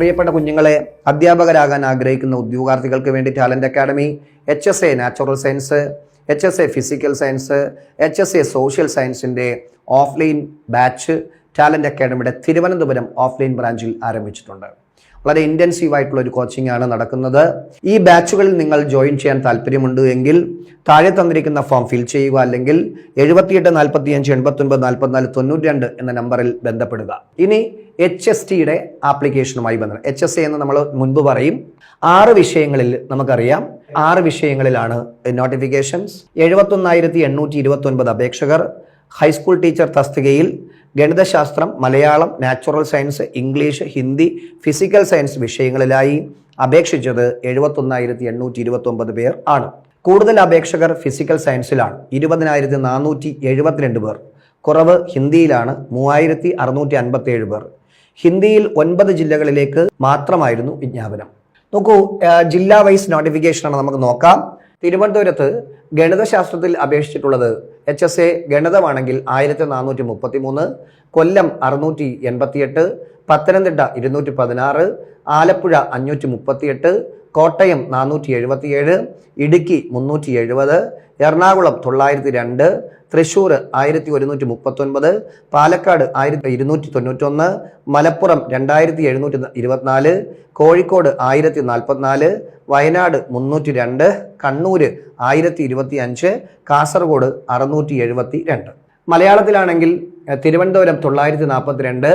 പ്രിയപ്പെട്ട കുഞ്ഞുങ്ങളെ അധ്യാപകരാകാൻ ആഗ്രഹിക്കുന്ന ഉദ്യോഗാർത്ഥികൾക്ക് വേണ്ടി talent academy H S A natural science H S A physical science H S A social സയൻസിന്റെ ഓഫ്ലൈൻ ബാച്ച് ടാലന്റ് അക്കാഡമിയുടെ തിരുവനന്തപുരം ഓഫ്ലൈൻ ബ്രാഞ്ചിൽ ആരംഭിച്ചിട്ടുണ്ട്. വളരെ ഇന്റൻസീവ് ആയിട്ടുള്ള ഒരു കോച്ചിങ് ആണ് നടക്കുന്നത്. ഈ ബാച്ചുകളിൽ നിങ്ങൾ ജോയിൻ ചെയ്യാൻ താല്പര്യമുണ്ട് എങ്കിൽ താഴെ തന്നിരിക്കുന്ന ഫോം ഫിൽ ചെയ്യുക അല്ലെങ്കിൽ എഴുപത്തിയെട്ട് നാൽപ്പത്തി അഞ്ച് എൺപത്തൊൻപത് നാൽപ്പത്തിനാല് തൊണ്ണൂറ്റി രണ്ട് എന്ന നമ്പറിൽ ബന്ധപ്പെടുക. ഇനി എച്ച് എസ് ടിയുടെ ആപ്ലിക്കേഷനുമായി ബന്ധം. എച്ച് എസ് എ എന്ന് നമ്മൾ മുൻപ് പറയും. ആറ് വിഷയങ്ങളിൽ നമുക്കറിയാം. ആറ് വിഷയങ്ങളിലാണ് നോട്ടിഫിക്കേഷൻസ് എഴുപത്തൊന്നായിരത്തി എണ്ണൂറ്റി ഇരുപത്തൊൻപത് അപേക്ഷകർ. ഹൈസ്കൂൾ ടീച്ചർ തസ്തികയിൽ ഗണിതശാസ്ത്രം Malayalam natural science English Hindi physical science വിഷയങ്ങളിലായി അപേക്ഷിച്ചത് എഴുപത്തൊന്നായിരത്തി എണ്ണൂറ്റി ഇരുപത്തൊമ്പത് പേർ ആണ്. കൂടുതൽ അപേക്ഷകർ ഫിസിക്കൽ സയൻസിലാണ് ഇരുപതിനായിരത്തി നാനൂറ്റി എഴുപത്തിരണ്ട് പേർ. കുറവ് ഹിന്ദിയിലാണ്. മൂവായിരത്തി അറുന്നൂറ്റി പേർ. ഹിന്ദിയിൽ ഒൻപത് ജില്ലകളിലേക്ക് മാത്രമായിരുന്നു വിജ്ഞാപനം. നോക്കൂ ജില്ലാ വൈസ് നോട്ടിഫിക്കേഷനാണ് നമുക്ക് നോക്കാം. തിരുവനന്തപുരത്ത് ഗണിതശാസ്ത്രത്തിൽ അപേക്ഷിച്ചിട്ടുള്ളത് എച്ച് എസ് എ ഗണിതമാണെങ്കിൽ ആയിരത്തി നാനൂറ്റി മുപ്പത്തി മൂന്ന് കൊല്ലം അറുന്നൂറ്റി എൺപത്തിയെട്ട് പത്തനംതിട്ട ഇരുന്നൂറ്റി പതിനാറ് ആലപ്പുഴ അഞ്ഞൂറ്റി മുപ്പത്തിയെട്ട് കോട്ടയം നാനൂറ്റി എഴുപത്തിയേഴ് ഇടുക്കി മുന്നൂറ്റി എഴുപത് എറണാകുളം തൊള്ളായിരത്തി രണ്ട് തൃശ്ശൂർ ആയിരത്തി ഒരുന്നൂറ്റി മുപ്പത്തൊൻപത് പാലക്കാട് ആയിരത്തി ഇരുന്നൂറ്റി തൊണ്ണൂറ്റൊന്ന് മലപ്പുറം രണ്ടായിരത്തി എഴുന്നൂറ്റി ഇരുപത്തിനാല് കോഴിക്കോട് ആയിരത്തി നാൽപ്പത്തിനാല് വയനാട് മുന്നൂറ്റി രണ്ട് കണ്ണൂർ ആയിരത്തി ഇരുപത്തി അഞ്ച് കാസർഗോഡ് അറുന്നൂറ്റി എഴുപത്തി രണ്ട് മലയാളത്തിലാണെങ്കിൽ തിരുവനന്തപുരം തൊള്ളായിരത്തി നാൽപ്പത്തി രണ്ട്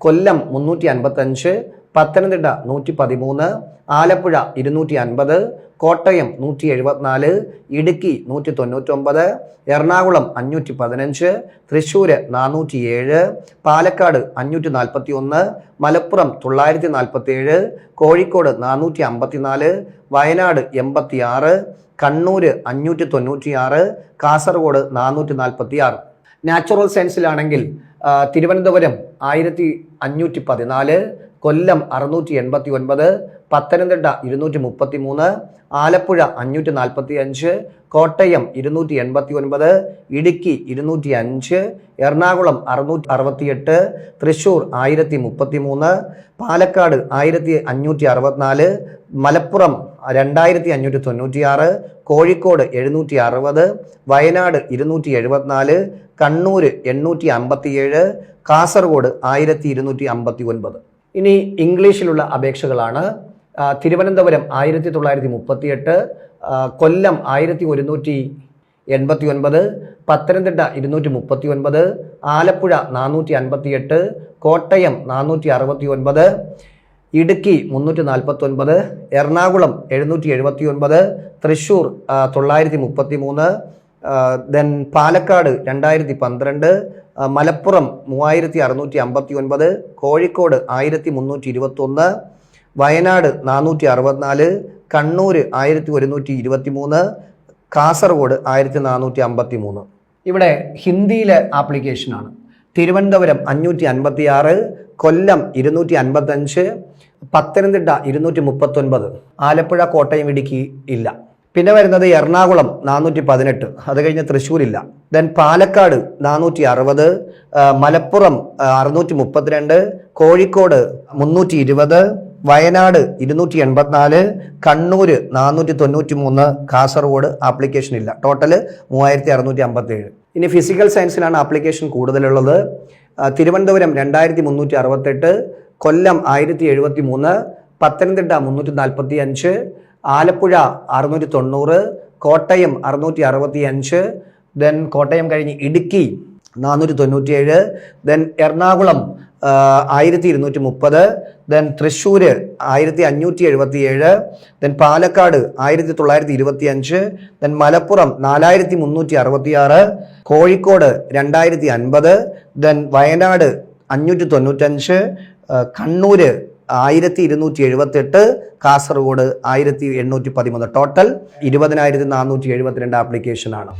കൊല്ലം മുന്നൂറ്റി അൻപത്തഞ്ച് പത്തനംതിട്ട നൂറ്റി പതിമൂന്ന് ആലപ്പുഴ ഇരുന്നൂറ്റി അൻപത് കോട്ടയം നൂറ്റി എഴുപത്തിനാല് ഇടുക്കി നൂറ്റി തൊണ്ണൂറ്റൊമ്പത് എറണാകുളം അഞ്ഞൂറ്റി പതിനഞ്ച് തൃശ്ശൂർ നാനൂറ്റി ഏഴ് പാലക്കാട് അഞ്ഞൂറ്റി നാൽപ്പത്തി ഒന്ന് മലപ്പുറം തൊള്ളായിരത്തി നാൽപ്പത്തി ഏഴ് കോഴിക്കോട് നാനൂറ്റി അമ്പത്തിനാല് വയനാട് എൺപത്തി ആറ് കണ്ണൂർ അഞ്ഞൂറ്റി തൊണ്ണൂറ്റി ആറ് കാസർഗോഡ് നാനൂറ്റി നാൽപ്പത്തി ആറ് നാച്ചുറൽ സയൻസിലാണെങ്കിൽ തിരുവനന്തപുരം ആയിരത്തി അഞ്ഞൂറ്റി പതിനാല് കൊല്ലം അറുന്നൂറ്റി എൺപത്തി ഒൻപത് പത്തനംതിട്ട ഇരുന്നൂറ്റി മുപ്പത്തി മൂന്ന് ആലപ്പുഴ അഞ്ഞൂറ്റി നാൽപ്പത്തി അഞ്ച് കോട്ടയം ഇരുന്നൂറ്റി എൺപത്തി ഒൻപത് ഇടുക്കി ഇരുന്നൂറ്റി അഞ്ച് എറണാകുളം അറുന്നൂറ്റി അറുപത്തിയെട്ട് തൃശ്ശൂർ ആയിരത്തി മുപ്പത്തി മൂന്ന് പാലക്കാട് ആയിരത്തി അഞ്ഞൂറ്റി അറുപത്തിനാല് മലപ്പുറം രണ്ടായിരത്തി അഞ്ഞൂറ്റി തൊണ്ണൂറ്റി ആറ് കോഴിക്കോട് എഴുന്നൂറ്റി അറുപത് വയനാട് ഇരുന്നൂറ്റി എഴുപത്തിനാല് കണ്ണൂർ എണ്ണൂറ്റി അമ്പത്തിയേഴ് കാസർഗോഡ് ആയിരത്തി ഇരുന്നൂറ്റി അമ്പത്തി ഒൻപത് ഇനി ഇംഗ്ലീഷിലുള്ള അപേക്ഷകളാണ്. തിരുവനന്തപുരം ആയിരത്തി തൊള്ളായിരത്തി മുപ്പത്തിയെട്ട് കൊല്ലം ആയിരത്തി ഒരുന്നൂറ്റി എൺപത്തി ഒൻപത് പത്തനംതിട്ട ഇരുന്നൂറ്റി മുപ്പത്തി ഒൻപത് ആലപ്പുഴ നാനൂറ്റി അൻപത്തിയെട്ട് കോട്ടയം നാനൂറ്റി അറുപത്തി ഒൻപത് ഇടുക്കി മുന്നൂറ്റി നാൽപ്പത്തി ഒൻപത് എറണാകുളം എഴുന്നൂറ്റി എഴുപത്തി ഒൻപത് തൃശ്ശൂർ തൊള്ളായിരത്തി മുപ്പത്തി മൂന്ന് ദെൻ പാലക്കാട് രണ്ടായിരത്തി പന്ത്രണ്ട് മലപ്പുറം മൂവായിരത്തി അറുന്നൂറ്റി അമ്പത്തി ഒൻപത് കോഴിക്കോട് ആയിരത്തി മുന്നൂറ്റി ഇരുപത്തൊന്ന് വയനാട് നാനൂറ്റി അറുപത്തിനാല് കണ്ണൂർ ആയിരത്തി ഒരുന്നൂറ്റി ഇരുപത്തി മൂന്ന് കാസർഗോഡ് ആയിരത്തി നാനൂറ്റി അമ്പത്തി മൂന്ന് ഇവിടെ ഹിന്ദിയിലെ ആപ്ലിക്കേഷനാണ് തിരുവനന്തപുരം അഞ്ഞൂറ്റി അൻപത്തി ആറ് കൊല്ലം ഇരുന്നൂറ്റി അൻപത്തഞ്ച് പത്തനംതിട്ട ഇരുന്നൂറ്റി മുപ്പത്തൊൻപത് ആലപ്പുഴ കോട്ടയം ഇടുക്കി ഇല്ല. പിന്നെ വരുന്നത് എറണാകുളം നാനൂറ്റി പതിനെട്ട് അത് കഴിഞ്ഞ് തൃശ്ശൂരില്ല. ദെൻ പാലക്കാട് നാനൂറ്റി അറുപത് മലപ്പുറം അറുന്നൂറ്റി മുപ്പത്തിരണ്ട് കോഴിക്കോട് മുന്നൂറ്റി ഇരുപത് വയനാട് ഇരുന്നൂറ്റി എൺപത്തിനാല് കണ്ണൂർ നാനൂറ്റി തൊണ്ണൂറ്റി മൂന്ന് കാസർഗോഡ് ആപ്ലിക്കേഷൻ ഇല്ല ടോട്ടൽ മൂവായിരത്തി അറുന്നൂറ്റി അമ്പത്തി ഏഴ് ഇനി ഫിസിക്കൽ സയൻസിലാണ് ആപ്ലിക്കേഷൻ കൂടുതലുള്ളത്. തിരുവനന്തപുരം രണ്ടായിരത്തി മുന്നൂറ്റി അറുപത്തെട്ട് കൊല്ലം ആയിരത്തി എഴുപത്തി മൂന്ന് പത്തനംതിട്ട മുന്നൂറ്റി നാൽപ്പത്തി അഞ്ച് ആലപ്പുഴ അറുന്നൂറ്റി തൊണ്ണൂറ് കോട്ടയം അറുന്നൂറ്റി അറുപത്തി അഞ്ച് ദെൻ കോട്ടയം കഴിഞ്ഞ് ഇടുക്കി നാനൂറ്റി തൊണ്ണൂറ്റിയേഴ് ദെൻ എറണാകുളം ആയിരത്തി ഇരുന്നൂറ്റി മുപ്പത് ദെൻ തൃശ്ശൂർ ആയിരത്തി അഞ്ഞൂറ്റി എഴുപത്തി ഏഴ് ദെൻ പാലക്കാട് ആയിരത്തി തൊള്ളായിരത്തി ഇരുപത്തി അഞ്ച് ദെൻ മലപ്പുറം നാലായിരത്തി മുന്നൂറ്റി അറുപത്തി ആറ് കോഴിക്കോട് രണ്ടായിരത്തി അൻപത് ദെൻ വയനാട് അഞ്ഞൂറ്റി തൊണ്ണൂറ്റഞ്ച് കണ്ണൂര് ആയിരത്തി ഇരുന്നൂറ്റി എഴുപത്തെട്ട് കാസർഗോഡ് ആയിരത്തി എണ്ണൂറ്റി പതിമൂന്ന് ടോട്ടൽ ഇരുപതിനായിരത്തി നാനൂറ്റി എഴുപത്തിരണ്ട് ആപ്ലിക്കേഷനാണ്.